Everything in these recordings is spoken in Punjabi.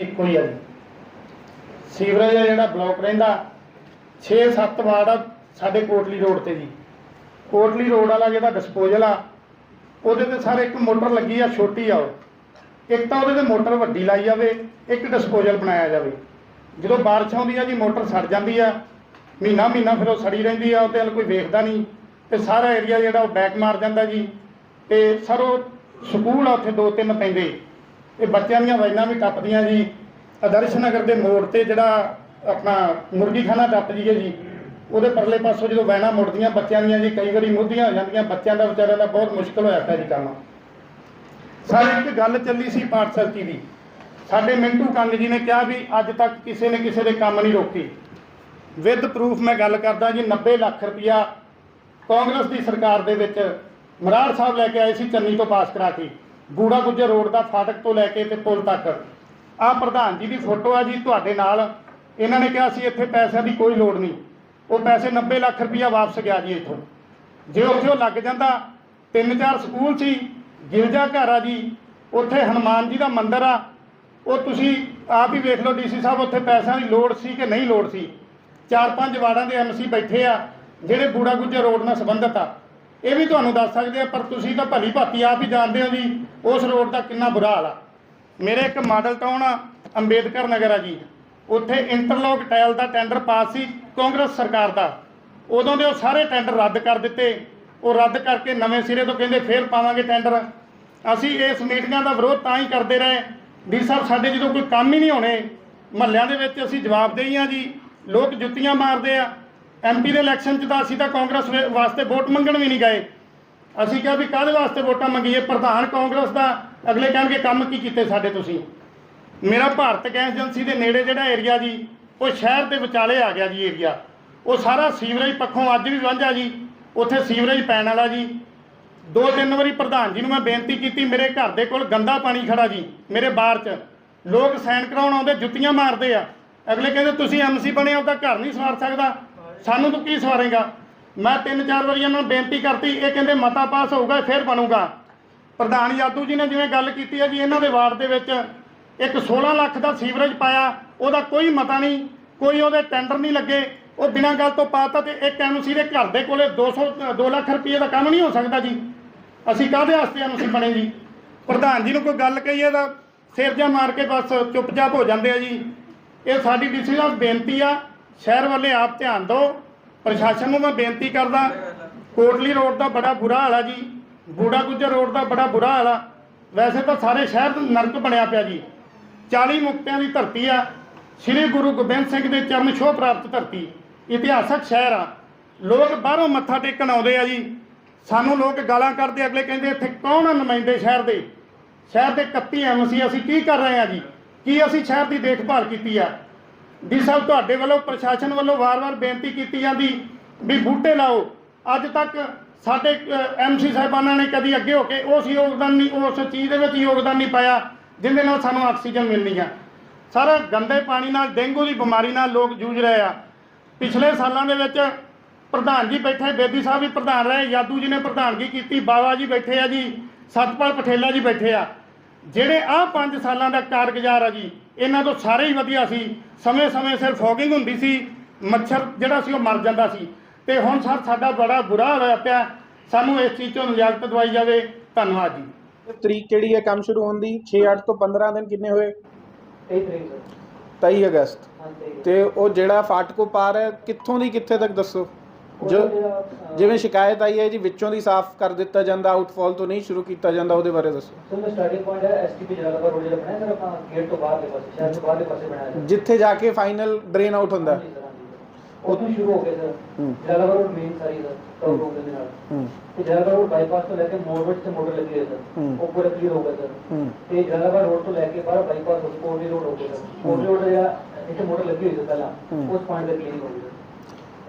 ਇੱਕੋ ਹੀ ਆ ਜੀ। ਸੀਵਰੇਜ ਆ ਜਿਹੜਾ ਬਲੌਕ ਰਹਿੰਦਾ 6-7 ਵਾਰਡ ਆ ਸਾਡੇ ਕੋਟਲੀ ਰੋਡ ਤੇ ਜੀ। ਕੋਟਲੀ ਰੋਡ ਵਾਲਾ ਜਿਹੜਾ ਡਿਸਪੋਜ਼ਲ ਆ, ਉਹਦੇ ਤੇ ਸਾਰੇ ਇੱਕ ਮੋਟਰ ਲੱਗੀ ਆ, ਛੋਟੀ ਆ ਉਹ। ਇੱਕ ਤਾਂ ਉਹਦੇ ਤੇ ਮੋਟਰ ਵੱਡੀ ਲਾਈ ਜਾਵੇ, ਇੱਕ ਡਿਸਪੋਜ਼ਲ ਬਣਾਇਆ ਜਾਵੇ। ਜਦੋਂ ਬਾਰਿਸ਼ ਆਉਂਦੀ ਆ ਜੀ, ਮੋਟਰ ਸੜ ਜਾਂਦੀ ਆ। ਮਹੀਨਾ ਮਹੀਨਾ ਫਿਰ ਉਹ ਸੜੀ ਰਹਿੰਦੀ ਆ ਉਹਦੇ ਵੱਲ ਕੋਈ ਵੇਖਦਾ ਨਹੀਂ। ਤੇ ਸਾਰਾ ਏਰੀਆ ਜਿਹੜਾ ਉਹ ਬੈਕ ਮਾਰ ਜਾਂਦਾ ਜੀ। ਤੇ ਸਰ ਉਹ ਸਕੂਲ ਆ, ਉੱਥੇ ਦੋ ਤਿੰਨ ਪੈਂਦੇ। ਇਹ ਬੱਚਿਆਂ ਦੀਆਂ ਵਾਈਨਾਂ ਵੀ ਟੱਪਦੀਆਂ ਜੀ। ਆਦਰਸ਼ ਨਗਰ ਦੇ ਮੋੜ ਤੇ ਜਿਹੜਾ ਆਪਣਾ ਮੁਰਗੀਖਾਨਾ ਟੱਪ ਜੀਏ ਜੀ, ਉਹਦੇ ਪਰਲੇ ਪਾਸੋਂ ਜਦੋਂ ਵੈਨਾਂ ਮੁੜਦੀਆਂ ਬੱਚਿਆਂ ਦੀਆਂ ਜੀ, ਕਈ ਵਾਰੀ ਮੁੱਧੀਆਂ ਹੋ ਜਾਂਦੀਆਂ, ਬੱਚਿਆਂ ਦਾ ਵਿਚਾਰਿਆਂ ਦਾ ਬਹੁਤ ਮੁਸ਼ਕਲ ਹੋਇਆ ਪਿਆ ਜੀ ਕੰਮ। ਸਰ ਇੱਕ ਗੱਲ ਚੱਲੀ ਸੀ ਪਾਠਸ਼ਾਲੀ ਦੀ। ਸਾਡੇ ਮਿੰਟੂ ਕੰਗ ਜੀ ਨੇ ਕਿਹਾ ਵੀ ਅੱਜ ਤੱਕ ਕਿਸੇ ਨੇ ਕਿਸੇ ਦੇ ਕੰਮ ਨਹੀਂ ਰੋਕੇ। ਵਿਦ ਪ੍ਰੂਫ ਮੈਂ ਗੱਲ ਕਰਦਾ ਜੀ 90 ਲੱਖ ਰੁਪਇਆ ਕਾਂਗਰਸ ਦੀ ਸਰਕਾਰ ਦੇ ਵਿੱਚ, ਮਰਾੜ ਸਾਹਿਬ ਲੈ ਕੇ ਆਏ ਸੀ ਚੰਨੀ ਤੋਂ ਪਾਸ ਕਰਾ ਕੇ। ਗੂੜਾ ਗੁੱਜਰ ਰੋਡ ਦਾ ਫਾਟਕ ਤੋਂ ਲੈ ਕੇ ਤੇ ਪੁਲ ਤੱਕ। ਆਹ ਪ੍ਰਧਾਨ ਜੀ ਦੀ ਫੋਟੋ ਆ ਜੀ, ਤੁਹਾਡੇ ਨਾਲ। ਇਹਨਾਂ ਨੇ ਕਿਹਾ ਸੀ ਇੱਥੇ ਪੈਸਿਆਂ ਦੀ ਕੋਈ ਲੋੜ ਨਹੀਂ। ਉਹ ਪੈਸੇ 90 ਲੱਖ ਰੁਪਇਆ ਵਾਪਸ ਗਿਆ ਜੀ ਇੱਥੋਂ। ਜੇ ਉੱਥੇ ਉਹ ਲੱਗ ਜਾਂਦਾ, ਤਿੰਨ ਚਾਰ ਸਕੂਲ ਸੀ ਗਿਰਜਾ ਘਰ ਆ ਜੀ, ਉੱਥੇ ਹਨੂਮਾਨ ਜੀ ਦਾ ਮੰਦਿਰ ਆ। ਉਹ ਤੁਸੀਂ ਆਪ ਹੀ ਵੇਖ ਲਓ ਡੀਸੀ ਸਾਹਿਬ, ਉੱਥੇ ਪੈਸਿਆਂ ਦੀ ਲੋੜ ਸੀ ਕਿ ਨਹੀਂ ਲੋੜ ਸੀ। ਚਾਰ ਪੰਜ ਵਾਰਡਾਂ ਦੇ ਐਮਸੀ ਬੈਠੇ ਆ, ਜਿਹੜੇ ਬੂੜਾ ਗੁੱਜਰ ਰੋਡ ਨਾਲ ਸੰਬੰਧਿਤ ਆ। ਇਹ ਵੀ ਤੁਹਾਨੂੰ ਦੱਸ ਸਕਦੇ ਆ, ਪਰ ਤੁਸੀਂ ਤਾਂ ਭਲੀ ਭਾਤੀ ਆਪ ਹੀ ਜਾਣਦੇ ਹੋ ਜੀ। ਉਸ ਰੋਡ ਦਾ ਕਿੰਨਾ ਬੁਰਾ ਹਾਲ ਆ। ਮੇਰੇ ਇੱਕ ਮਾਡਲ ਟਾਊਨ ਆ ਅੰਬੇਦਕਰ ਨਗਰ ਆ ਜੀ। ਉੱਥੇ ਇੰਟਰਲੋਕ ਟਾਇਲ ਦਾ ਟੈਂਡਰ ਪਾਸ ਸੀ ਕਾਂਗਰਸ ਸਰਕਾਰ ਦਾ। ਉਦੋਂ ਦੇ ਉਹ ਸਾਰੇ ਟੈਂਡਰ ਰੱਦ ਕਰ ਦਿੱਤੇ। ਉਹ ਰੱਦ ਕਰਕੇ ਨਵੇਂ ਸਿਰੇ ਤੋਂ ਕਹਿੰਦੇ ਫੇਰ ਪਾਵਾਂਗੇ ਟੈਂਡਰ ਅਸੀਂ ਇਸ ਮੀਟਿੰਗਾਂ ਦਾ ਵਿਰੋਧ ਤਾਂ ਹੀ ਕਰਦੇ ਰਹੇ ਵੀ ਸਾਹਿਬ ਸਾਡੇ ਜਦੋਂ ਕੋਈ ਕੰਮ ਹੀ ਨਹੀਂ ਹੋਣੇ, ਮਹੱਲਿਆਂ ਦੇ ਵਿੱਚ ਅਸੀਂ ਜਵਾਬਦੇਹੀ ਆ ਜੀ, ਲੋਕ ਜੁੱਤੀਆਂ ਮਾਰਦੇ ਆ। ਐਮਪੀ ਦੇ ਇਲੈਕਸ਼ਨ 'ਚ ਤਾਂ ਅਸੀਂ ਤਾਂ ਕਾਂਗਰਸ ਵਾਸਤੇ ਵੋਟ ਮੰਗਣ ਵੀ ਨਹੀਂ ਗਏ। ਅਸੀਂ ਕਿਹਾ ਵੀ ਕਾਹਦੇ ਵਾਸਤੇ ਵੋਟਾਂ ਮੰਗੀਏ? ਪ੍ਰਧਾਨ ਕਾਂਗਰਸ ਦਾ। ਅਗਲੇ ਕਹਿਣਗੇ, ਕੰਮ ਕੀ ਕੀਤੇ ਸਾਡੇ ਤੁਸੀਂ? ਮੇਰਾ ਭਾਰਤ ਗੈਸ ਏਜੰਸੀ ਦੇ ਨੇੜੇ ਜਿਹੜਾ ਏਰੀਆ ਜੀ, ਉਹ ਸ਼ਹਿਰ ਦੇ ਵਿਚਾਲੇ ਆ ਗਿਆ ਜੀ ਏਰੀਆ। ਉਹ ਸਾਰਾ ਸੀਵਰੇਜ ਪੱਖੋਂ ਅੱਜ ਵੀ ਵਾਂਝਾ ਜੀ। ਉੱਥੇ ਸੀਵਰੇਜ ਪੈਣ ਵਾਲਾ ਜੀ। ਦੋ ਤਿੰਨ ਵਾਰੀ ਪ੍ਰਧਾਨ ਜੀ ਨੂੰ ਮੈਂ ਬੇਨਤੀ ਕੀਤੀ, ਮੇਰੇ ਘਰ ਦੇ ਕੋਲ ਗੰਦਾ ਪਾਣੀ ਖੜਾ ਜੀ, ਮੇਰੇ ਬਾਹਰ 'ਚ। ਲੋਕ ਸਾਈਨ ਕਰਾਉਣ ਆਉਂਦੇ, ਜੁੱਤੀਆਂ ਮਾਰਦੇ ਆ। ਅਗਲੇ ਕਹਿੰਦੇ, ਤੁਸੀਂ ਐਮਸੀ ਬਣੇ ਉਹਦਾ ਘਰ ਨਹੀਂ ਸਵਾਰ ਸਕਦਾ। ਸਾਨੂੰ ਤੂੰ ਕੀ ਸਵਾਰੇਗਾ? ਮੈਂ ਤਿੰਨ ਚਾਰ ਵਾਰੀ ਇਹਨਾਂ ਨੂੰ ਬੇਨਤੀ ਕਰਤੀ, ਇਹ ਕਹਿੰਦੇ ਮਤਾ ਪਾਸ ਹੋਊਗਾ ਫਿਰ ਬਣੂਗਾ। ਪ੍ਰਧਾਨ ਯਾਦੂ ਜੀ ਨੇ ਜਿਵੇਂ ਗੱਲ ਕੀਤੀ ਹੈ ਜੀ ਇਹਨਾਂ ਦੇ ਵਾਰਡ ਦੇ ਵਿੱਚ ਇੱਕ 16 ਲੱਖ ਦਾ ਸੀਵਰੇਜ ਪਾਇਆ, ਉਹਦਾ ਕੋਈ ਮਤਾ ਨਹੀਂ, ਕੋਈ ਉਹਦੇ ਟੈਂਡਰ ਨਹੀਂ ਲੱਗੇ, ਉਹ ਬਿਨਾਂ ਗੱਲ ਤੋਂ ਪਾਤਾ ਤੇ ਇੱਕ ਐਮਸੀ ਦੇ ਘਰ ਦੇ ਕੋਲੇ 200 2 ਲੱਖ ਰੁਪਏ ਦਾ ਕੰਮ ਨਹੀਂ ਹੋ ਸਕਦਾ ਜੀ। ਅਸੀਂ ਕਾਹਦੇ ਵਾਸਤੇ ਐਮਸੀ ਬਣੇ ਜੀ? ਪ੍ਰਧਾਨ ਜੀ ਨੂੰ ਕੋਈ ਗੱਲ ਕਹੀਏ ਤਾਂ ਸਿਰ ਜਾ ਮਾਰ ਕੇ ਬਸ ਚੁੱਪਚਾਪ ਹੋ ਜਾਂਦੇ ਆ ਜੀ। ਇਹ ਸਾਡੀ ਡੀਸੀ ਸਾਹਿਬ ਬੇਨਤੀ ਆ, ਸ਼ਹਿਰ ਵਾਲੇ ਆਪ ਧਿਆਨ ਦਿਓ। ਪ੍ਰਸ਼ਾਸਨ ਨੂੰ ਮੈਂ ਬੇਨਤੀ ਕਰਦਾ, ਕੋਟਲੀ ਰੋਡ ਦਾ ਬੜਾ ਬੁਰਾ ਹਾਲ ਆ ਜੀ, ਬੂੜਾ ਗੁੱਜਰ ਰੋਡ ਦਾ ਬੜਾ ਬੁਰਾ ਹਾਲ ਆ। ਵੈਸੇ ਤਾਂ ਸਾਰੇ ਸ਼ਹਿਰ ਨਰਕ ਬਣਿਆ ਪਿਆ ਜੀ। 40 ਮੁਕਤਿਆਂ ਦੀ ਧਰਤੀ ਆ, ਸ੍ਰੀ ਗੁਰੂ ਗੋਬਿੰਦ ਸਿੰਘ ਦੇ ਚਰਨ ਛੋਹ ਪ੍ਰਾਪਤ ਧਰਤੀ, ਇਤਿਹਾਸਕ ਸ਼ਹਿਰ ਆ। ਲੋਕ ਬਾਹਰੋਂ ਮੱਥਾ ਟੇਕਣ ਆਉਂਦੇ ਆ ਜੀ। ਸਾਨੂੰ ਲੋਕ ਗਾਲਾਂ ਕਰਦੇ ਅਗਲੇ ਕਹਿੰਦੇ, ਇੱਥੇ ਕੌਣ ਆ ਨੁਮਾਇੰਦੇ ਸ਼ਹਿਰ ਦੇ? ਸ਼ਹਿਰ ਦੇ 31 ਐਮਸੀ ਅਸੀਂ ਕੀ ਕਰ ਰਹੇ ਆ ਜੀ? ਕੀ ਅਸੀਂ ਸ਼ਹਿਰ ਦੀ ਦੇਖਭਾਲ ਕੀਤੀ ਆ? ਵੀ ਸਾਹਿਬ ਤੁਹਾਡੇ ਵੱਲੋਂ, ਪ੍ਰਸ਼ਾਸਨ ਵੱਲੋਂ ਵਾਰ-ਵਾਰ ਬੇਨਤੀ ਕੀਤੀ ਜਾਂਦੀ ਵੀ ਬੂਟੇ ਲਾਓ। ਅੱਜ ਤੱਕ ਸਾਡੇ ਐਮਸੀ ਸਾਹਿਬਾਨਾਂ ਨੇ ਕਦੀ ਅੱਗੇ ਹੋ ਕੇ ਉਸ ਯੋਗਦਾਨ ਨਹੀਂ, ਉਸ ਚੀਜ਼ ਦੇ ਵਿੱਚ ਯੋਗਦਾਨ ਨਹੀਂ ਪਾਇਆ ਜਿਹਦੇ ਨਾਲ ਸਾਨੂੰ ਆਕਸੀਜਨ ਮਿਲਣੀ ਆ। ਸਾਰਾ ਗੰਦੇ ਪਾਣੀ ਨਾਲ, ਡੇਂਗੂ ਦੀ ਬਿਮਾਰੀ ਨਾਲ ਲੋਕ ਜੂਝ ਰਹੇ ਆ। ਪਿਛਲੇ ਸਾਲਾਂ ਦੇ ਵਿੱਚ ਪ੍ਰਧਾਨ ਜੀ ਬੈਠੇ, ਬੇਦੀ ਸਾਹਿਬ ਵੀ ਪ੍ਰਧਾਨ ਰਹੇ, ਯਾਦੂ ਜੀ ਨੇ ਪ੍ਰਧਾਨਗੀ ਕੀਤੀ, ਬਾਵਾ ਜੀ ਬੈਠੇ ਆ ਜੀ, ਸਤਪਾਲ ਪਠੇਲਾ ਜੀ ਬੈਠੇ ਆ। ਜਿਹੜੇ ਆਹ 5 ਸਾਲਾਂ ਦਾ ਕਾਰਗੁਜ਼ਾਰ ਆ ਜੀ ਇਹਨਾਂ ਤੋਂ ਸਾਰੇ ਹੀ ਵਧੀਆ ਸੀ। ਸਮੇਂ-ਸਮੇਂ ਸਿਰ ਫੋਗਿੰਗ ਹੁੰਦੀ ਸੀ। ਮੱਛਰ ਜਿਹੜਾ ਸੀ ਉਹ ਮਰ ਜਾਂਦਾ ਸੀ। ਤੇ ਹੁਣ ਸਰ ਸਾਡਾ ਬੜਾ ਬੁਰਾ ਹਾਲ ਹੋਇਆ ਪਿਆ। ਸਾਨੂੰ ਇਸ ਚੀਜ਼ ਤੋਂ ਨਿਜਾਤ ਦਵਾਈ ਜਾਵੇ। ਧੰਨਵਾਦ ਜੀ। ਤਰੀਕ ਕਿਹੜੀ ਹੈ? ਕੰਮ ਸ਼ੁਰੂ ਹੋਣ ਦੀ? 6 8 ਤੋਂ 15 ਦਿਨ ਕਿੰਨੇ ਹੋਏ? ਤੇਈ ਤਰੀਕ ਸਰ। 23 ਅਗਸਤ। ਤੇ ਉਹ ਜਿਹੜਾ ਫਾਟਕੋ ਪਾਰ ਹੈ ਕਿੱਥੋਂ ਦੀ ਕਿੱਥੇ ਤੱਕ ਦੱਸੋ? ਜੋ ਜਿਵੇਂ ਸ਼ਿਕਾਇਤ ਆਈ ਹੈ ਜੀ ਵਿੱਚੋਂ ਦੀ ਸਾਫ਼ ਕਰ ਦਿੱਤਾ ਜਾਂਦਾ ਆਊਟਫਾਲ ਤੋਂ ਨਹੀਂ ਸ਼ੁਰੂ ਕੀਤਾ ਜਾਂਦਾ ਉਹਦੇ ਬਾਰੇ ਦੱਸੋ। ਸਰ ਸਟਾਰਟਿੰਗ ਪੁਆਇੰਟ ਹੈ ਐਸਟੀਪੀ ਜਲਾਲਾਬਾਦ ਰੋਡ ਜਿਹੜਾ ਬਣਾਇਆ ਸਰ ਆਪਣਾ ਗੇਟ ਤੋਂ ਬਾਹਰ ਦੇ ਪਾਸੇ ਸ਼ਹਿਰ ਤੋਂ ਬਾਹਰਲੇ ਪਾਸੇ ਬਣਾਇਆ ਸਰ ਜਿੱਥੇ ਜਾ ਕੇ ਫਾਈਨਲ ਡਰੇਨ ਆਊਟ ਹੁੰਦਾ। ਸਰ, ਹਾਂਜੀ ਸਰ। ਉੱਥੋਂ ਸ਼ੁਰੂ ਹੋ ਗਿਆ ਸਰ। ਹੂੰ। ਜਲਾਲਾਬਾਦ ਰੋਡ ਮੇਨ ਸਾਰੀ ਸਰ ਟੌਪ ਰੋਡ ਦੇ ਨਾਲ। ਹੂੰ। ਤੇ ਜਲਾਲਾਬਾਦ ਰੋਡ ਬਾਈਪਾਸ ਤੋਂ ਲੈ ਕੇ ਮੋੜ ਵਿੱਚ ਤੇ ਮੋਟਰ ਲੱਗੀ ਹੈ ਸਰ। ਹੂੰ। ਉਹ ਪੂਰਾ ਕਲੀਅਰ ਹੋ ਗਿਆ ਸਰ। ਹੂੰ। ਤੇ ਜਲਾਲਾਬਾਦ ਰੋਡ ਤੋਂ ਲੈ ਕੇ ਬਾਹਰ ਬਾਈਪਾਸ ਹੋ ਕੋਟਲੀ ਰੋਡ ਹੋ ਗਿਆ ਸਰ। ਕੋਟਲੀ ਰੋਡ ਦਾ ਜਿਹੜਾ ਇੱਥੇ ਮੋਟਰ ਲੱਗੀ ਹੋਈ ਸੀ ਪਹਿਲਾਂ। ਹੂੰ। ਉਸ ਪੁਆਇੰਟ ਤੇ ਕਲੀਅਰ ਹੋ ਗਿਆ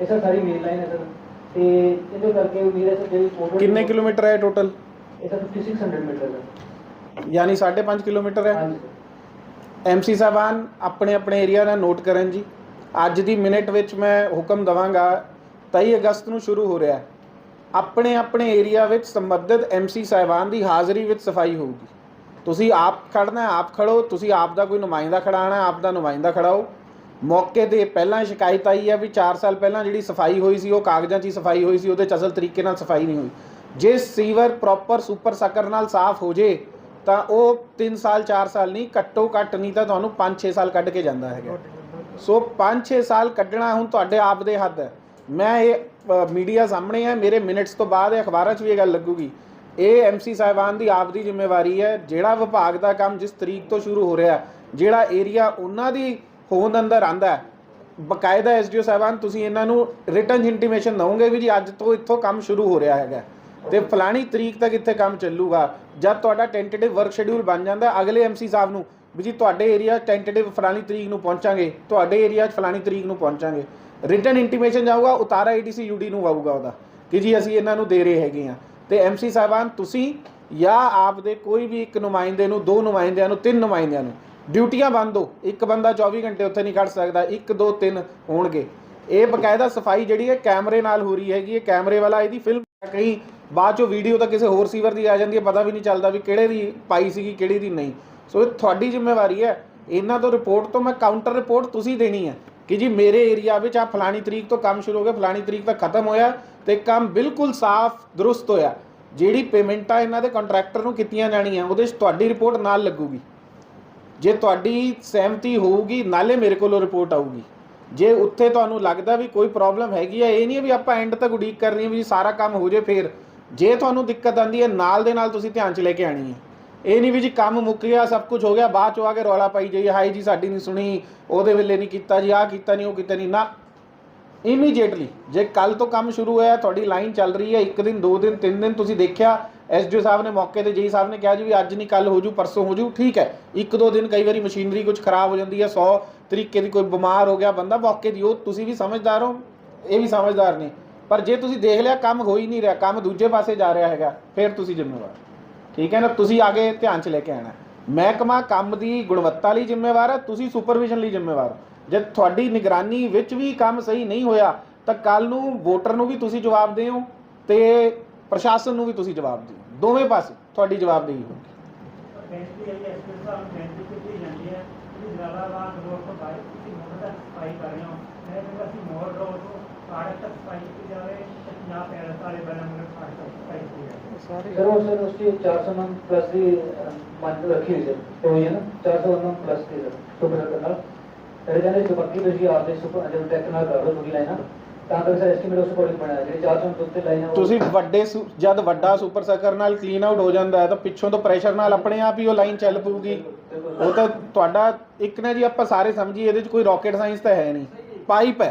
ਇਹ ਸਰ ਸਾਰੀ ਮੇਨ ਲਾਈਨ ਹੈ ਸਰ। ਤੇ ਇਹਦੇ ਕਰਕੇ ਉਮੀਦ ਹੈ ਸਰ ਜਿਹੜੀ ਕੋਟਲੀ ਕਿੰਨੇ ਕਿਲੋਮੀਟਰ ਹੈ ਟੋਟਲ ਇਹ ਸਰ 5600 ਮੀਟਰ ਸਰ ਯਾਨੀ 5.5 ਕਿਲੋਮੀਟਰ ਹੈ? ਹਾਂਜੀ। ਸਰ ਐਮਸੀ ਸਾਹਿਬਾਨ ਆਪਣੇ ਆਪਣੇ ਏਰੀਆ ਦਾ ਨੋਟ ਕਰਨ ਜੀ। ਅੱਜ ਦੀ ਮਿੰਟ ਵਿੱਚ ਮੈਂ ਹੁਕਮ ਦਵਾਂਗਾ 23 ਅਗਸਤ ਨੂੰ ਸ਼ੁਰੂ ਹੋ ਰਿਹਾ ਹੈ। ਆਪਣੇ ਆਪਣੇ ਏਰੀਆ ਵਿੱਚ ਸੰਬੰਧਿਤ ਐਮਸੀ ਸਾਹਿਬਾਨ ਦੀ ਹਾਜ਼ਰੀ ਵਿੱਚ ਸਫ਼ਾਈ ਹੋਊਗੀ। ਤੁਸੀਂ ਆਪ ਖੜਨਾ ਹੈ, ਆਪ ਖੜੋ। ਤੁਸੀਂ ਆਪ ਦਾ ਕੋਈ ਨੁਮਾਇੰਦਾ ਖੜਾਣਾ ਹੈ, ਆਪ ਦਾ ਨੁਮਾਇੰਦਾ ਖੜਾਓ। ਮੌਕੇ ਤੇ ਪਹਿਲਾਂ ਸ਼ਿਕਾਇਤ ਆਈ ਹੈ ਵੀ 4 ਸਾਲ ਪਹਿਲਾਂ ਜਿਹੜੀ ਸਫ਼ਾਈ ਹੋਈ ਸੀ, ਉਹ ਕਾਗਜ਼ਾਂ 'ਚ ਹੀ ਸਫ਼ਾਈ ਹੋਈ ਸੀ, ਉਹਦੇ 'ਚ ਅਸਲ ਤਰੀਕੇ ਨਾਲ ਸਫ਼ਾਈ ਨਹੀਂ ਹੋਈ। ਜੇ ਸੀਵਰ ਪ੍ਰੋਪਰ ਸੁਪਰ ਸਕਰ ਨਾਲ ਸਾਫ਼ ਹੋ ਜੇ, ਤਾਂ ਉਹ 3 ਸਾਲ 4 ਸਾਲ ਨਹੀਂ, ਘੱਟੋ ਘੱਟ ਨਹੀਂ ਤਾਂ ਤੁਹਾਨੂੰ 5-6 ਸਾਲ ਕੱਢ ਕੇ ਜਾਂਦਾ ਹੈਗਾ। ਸੋ 5-6 ਸਾਲ ਕੱਢਣਾ ਹੁਣ ਤੁਹਾਡੇ ਆਪ ਦੇ ਹੱਦ ਹੈ। ਮੈਂ ਇਹ ਮੀਡੀਆ ਸਾਹਮਣੇ ਹੈ ਮੇਰੇ ਮਿੰਟਸ ਤੋਂ ਬਾਅਦ ਇਹ ਅਖਬਾਰਾਂ 'ਚ ਵੀ ਇਹ ਗੱਲ ਲੱਗੂਗੀ। ਇਹ ਐਮਸੀ ਸਾਹਿਬਾਨ ਦੀ ਆਪ ਦੀ ਜ਼ਿੰਮੇਵਾਰੀ ਹੈ, ਜਿਹੜਾ ਵਿਭਾਗ ਦਾ ਕੰਮ ਜਿਸ ਤਰੀਕ ਤੋਂ ਸ਼ੁਰੂ ਹੋ ਰਿਹਾ, ਜਿਹੜਾ ਏਰੀਆ ਉਹਨਾਂ ਦੀ ਹੋਂਦ ਅੰਦਰ ਆਂਦਾ ਹੈ। ਬਕਾਇਦਾ ਐਸਡੀਓ ਸਾਹਿਬਾਨ ਤੁਸੀਂ ਇਹਨਾਂ ਨੂੰ ਰਿਟਰਨ ਇੰਟੀਮੇਸ਼ਨ ਦਵੋਗੇ ਵੀ ਜੀ ਅੱਜ ਤੋਂ ਇੱਥੋਂ ਕੰਮ ਸ਼ੁਰੂ ਹੋ ਰਿਹਾ ਹੈਗਾ। ਤੇ ਫਲਾਣੀ ਤਰੀਕ ਤੱਕ ਇੱਥੇ ਕੰਮ ਚੱਲੂਗਾ। ਜਦ ਤੁਹਾਡਾ ਟੈਂਟੇਟਿਵ ਵਰਕ ਸ਼ਡਿਊਲ ਬਣ ਜਾਂਦਾ ਹੈ, ਅਗਲੇ ਐਮਸੀ ਸਾਹਿਬ ਨੂੰ ਵੀ ਜੀ ਤੁਹਾਡੇ ਏਰੀਆ ਟੈਂਟੇਟਿਵ ਫਲਾਣੀ ਤਰੀਕ ਨੂੰ ਪਹੁੰਚਾਂਗੇ। ਤੁਹਾਡੇ ਏਰੀਆ 'ਚ ਫਲਾਣੀ ਤਰੀਕ ਨੂੰ ਪਹੁੰਚਾਂਗੇ। ਰਿਟਰਨ ਇੰਟੀਮੇਸ਼ਨ ਜਾਊਗਾ ਉਤਾਰਾ ਏਡੀਸੀ ਯੂਡੀ ਨੂੰ ਆਊਗਾ ਉਹਦਾ ਕਿ ਜੀ ਅਸੀਂ ਇਹਨਾਂ ਨੂੰ ਦੇ ਰਹੇ ਹੈਗੇ ਆ ਤੇ ਐਮਸੀ ਸਾਹਿਬਾਨ ਤੁਸੀਂ ਜਾਂ ਆਪ ਦੇ ਕੋਈ ਵੀ ਇੱਕ ਨੁਮਾਇੰਦੇ ਨੂੰ ਦੋ ਨੁਮਾਇੰਦਿਆਂ ਨੂੰ ਤਿੰਨ ਨੁਮਾਇੰਦਿਆਂ ਨੂੰ ਡਿਊਟੀਆਂ ਬੰਦ ਦੋ ਇੱਕ ਬੰਦਾ 24 ਘੰਟੇ ਉੱਥੇ ਨਹੀਂ ਕੱਢ ਸਕਦਾ। ਇੱਕ, ਦੋ, ਤਿੰਨ ਹੋਣਗੇ। ਇਹ ਬਕਾਇਦਾ ਸਫ਼ਾਈ ਜਿਹੜੀ ਹੈ ਕੈਮਰੇ ਨਾਲ ਹੋ ਰਹੀ ਹੈਗੀ ਇਹ ਕੈਮਰੇ ਵਾਲਾ ਇਹਦੀ ਫਿਲਮ ਕਈ ਬਾਅਦ ਚੋਂ ਵੀਡੀਓ ਤਾਂ ਕਿਸੇ ਹੋਰ ਸੀਵਰ ਦੀ ਆ ਜਾਂਦੀ ਹੈ। ਪਤਾ ਵੀ ਨਹੀਂ ਚੱਲਦਾ ਵੀ ਕਿਹੜੇ ਦੀ ਪਾਈ ਸੀਗੀ, ਕਿਹੜੀ ਦੀ ਨਹੀਂ। ਸੋ ਇਹ ਤੁਹਾਡੀ ਜ਼ਿੰਮੇਵਾਰੀ ਹੈ। ਇਹਨਾਂ ਤੋਂ ਰਿਪੋਰਟ ਤੋਂ ਮੈਂ ਕਾਊਂਟਰ ਰਿਪੋਰਟ ਤੁਸੀਂ ਦੇਣੀ ਹੈ ਕਿ ਜੀ ਮੇਰੇ ਏਰੀਆ ਵਿੱਚ ਆ ਫਲਾਣੀ ਤਰੀਕ ਤੋਂ ਕੰਮ ਸ਼ੁਰੂ ਹੋ ਗਿਆ। ਫਲਾਣੀ ਤਰੀਕ ਤੱਕ ਖਤਮ ਹੋਇਆ ਤੇ ਕੰਮ ਬਿਲਕੁਲ ਸਾਫ਼, ਦਰੁਸਤ ਹੋਇਆ। ਜਿਹੜੀ ਪੇਮੈਂਟਾਂ ਇਹਨਾਂ ਦੇ ਕੰਟਰੈਕਟਰ ਨੂੰ ਕੀਤੀਆਂ ਜਾਣੀਆਂ, ਉਹਦੇ 'ਚ ਤੁਹਾਡੀ ਰਿਪੋਰਟ ਨਾਲ ਲੱਗੂਗੀ। ਜੇ ਤੁਹਾਡੀ ਸਹਿਮਤੀ ਹੋਊਗੀ, ਨਾਲੇ ਮੇਰੇ ਕੋਲੋਂ ਰਿਪੋਰਟ ਆਊਗੀ। ਜੇ ਉੱਥੇ ਤੁਹਾਨੂੰ ਲੱਗਦਾ ਵੀ ਕੋਈ ਪ੍ਰੋਬਲਮ ਹੈਗੀ ਹੈ ਇਹ ਨਹੀਂ ਵੀ ਆਪਾਂ ਐਂਡ ਤੱਕ ਉਡੀਕ ਕਰਨੀ ਹੈ ਵੀ ਸਾਰਾ ਕੰਮ ਹੋ ਜੇ ਫੇਰ। ਜੇ ਤੁਹਾਨੂੰ ਦਿੱਕਤ ਆਂਦੀ ਹੈ, ਨਾਲ ਦੇ ਨਾਲ ਤੁਸੀਂ ਧਿਆਨ 'ਚ ਲੈ ਕੇ ਆਣੀ ਹੈ। ਇਹ ਨਹੀਂ ਵੀ ਜੀ ਕੰਮ ਮੁੱਕ ਗਿਆ, ਸਭ ਕੁਝ ਹੋ ਗਿਆ, ਬਾਅਦ 'ਚੋਂ ਆ ਕੇ ਰੌਲਾ ਪਾਈ ਜਾਈ ਹਾਈ ਜੀ ਸਾਡੀ ਨਹੀਂ ਸੁਣੀ, ਉਹਦੇ ਵੇਲੇ ਨਹੀਂ ਕੀਤਾ ਜੀ, ਆਹ ਕੀਤਾ ਨਹੀਂ, ਉਹ ਕੀਤਾ ਨਹੀਂ। ਨਾ ਇਮੀਡੀਏਟਲੀ ਜੇ ਕੱਲ ਤੋਂ ਕੰਮ ਸ਼ੁਰੂ ਹੋਇਆ, ਤੁਹਾਡੀ ਲਾਈਨ ਚੱਲ ਰਹੀ ਹੈ, ਇੱਕ ਦਿਨ, ਦੋ ਦਿਨ, ਤਿੰਨ ਦਿਨ ਤੁਸੀਂ ਦੇਖਿਆ ਐਸਡੀਓ ਸਾਹਿਬ ਨੇ ਮੌਕੇ ਤੇ ਜੀ ਸਾਹਿਬ ਨੇ ਕਿਹਾ ਜੀ ਵੀ ਅੱਜ ਨਹੀਂ ਕੱਲ ਹੋ ਜੂ, ਪਰਸੋਂ ਹੋ ਜੂ, ਠੀਕ ਹੈ। ਇੱਕ ਦੋ ਦਿਨ ਕਈ ਵਾਰੀ ਮਸ਼ੀਨਰੀ ਕੁਝ ਖਰਾਬ ਹੋ ਜਾਂਦੀ ਹੈ 100 ਤਰੀਕੇ ਦੀ ਕੋਈ ਬਿਮਾਰ ਹੋ ਗਿਆ ਬੰਦਾ, ਮੌਕੇ ਦੀ ਉਹ ਤੁਸੀਂ ਵੀ ਸਮਝਦਾਰ ਹੋ, ਇਹ ਵੀ ਸਮਝਦਾਰ ਨੇ। ਪਰ ਜੇ ਤੁਸੀਂ ਦੇਖ ਲਿਆ, ਕੰਮ ਹੋ ਹੀ ਨਹੀਂ ਰਿਹਾ, ਕੰਮ ਦੂਜੇ ਪਾਸੇ ਜਾ ਰਿਹਾ ਹੈਗਾ, ਫਿਰ ਤੁਸੀਂ ਜ਼ਿੰਮੇਵਾਰ। ਠੀਕ ਹੈ ਨਾ, ਤੁਸੀਂ ਆਗੇ ਧਿਆਨ 'ਚ ਲੈ ਕੇ ਆਣਾ। ਮਹਿਕਮਾ ਕੰਮ ਦੀ ਗੁਣਵੱਤਾ ਲਈ ਜ਼ਿੰਮੇਵਾਰ ਹੈ, ਤੁਸੀਂ ਸੁਪਰਵਿਜ਼ਨ ਲਈ ਜ਼ਿੰਮੇਵਾਰ ਹੋ। ਜੇ ਤੁਹਾਡੀ ਨਿਗਰਾਨੀ ਵਿੱਚ ਵੀ ਕੰਮ ਸਹੀ ਨਹੀਂ ਹੋਇਆ, ਤਾਂ ਕੱਲ ਨੂੰ ਵੋਟਰ ਨੂੰ ਵੀ ਤੁਸੀਂ ਜਵਾਬ ਦਿਓ ਤੇ ਪ੍ਰਸ਼ਾਸਨ ਨੂੰ ਵੀ ਤੁਸੀਂ ਜਵਾਬ ਦਿਓ। ਦੋਵੇਂ ਪਾਸੇ ਤੁਹਾਡੀ ਜਵਾਬਦੇਹੀ ਹੋਊਗੀ ਬੇਨਤੀ ਹੈ ਜੀ ਐਸਪੀ ਸਾਹਿਬ ਨੂੰ ਬੇਨਤੀ ਕੀਤੀ ਜਾਂਦੀ ਹੈ ਕਿ ਜਲਾਲਾਬਾਦ ਰੋਡ ਤੋਂ ਬਾਹਰ ਤੁਸੀਂ ਮੋੜ ਤੱਕ ਸਫ਼ਾਈ ਕਰ ਰਹੇ ਹੋ। ਮੈਂ ਕਹਿੰਦਾ ਅਸੀਂ ਮੋੜ ਰੋਡ ਤੋਂ ਸੜਕ ਤੱਕ ਸਫ਼ਾਈ ਕੀਤੀ ਜਾਵੇ ਤੇ 50 ਪੈਰ ਸਾਰੇ ਬਣਾ ਮੁੜ ਤੁਸੀਂ ਤਾਂ ਤੱਕ ਸਰ ਐਸਟੀਮੇਟ ਉਸ ਕੋਲ ਬਣਾਇਆ ਜਿਹੜੀ 400 ਨੰਬਰ ਉੱਤੇ ਲਾਈਨਾਂ ਉਹ- ਤੁਸੀਂ ਵੱਡੇ ਸੁ- ਜਦ ਵੱਡਾ ਸੁਪਰ ਸਕਰ ਨਾਲ ਕਲੀਨ ਆਊਟ ਹੋ ਜਾਂਦਾ ਹੈ, ਤਾਂ ਪਿੱਛੋਂ ਤੋਂ ਪ੍ਰੈਸ਼ਰ ਨਾਲ ਆਪਣੇ ਆਪ ਹੀ ਉਹ ਲਾਈਨ ਚੱਲ ਪਊਗੀ। ਉਹ ਤਾਂ ਤੁਹਾਡਾ ਇੱਕ ਨਾ ਜੀ ਆਪਾਂ ਸਾਰੇ ਸਮਝੀਏ, ਇਹਦੇ 'ਚ ਕੋਈ ਰਾਕਟ ਸਾਇੰਸ ਤਾਂ ਹੈ ਨਹੀਂ। ਪਾਈਪ ਹੈ।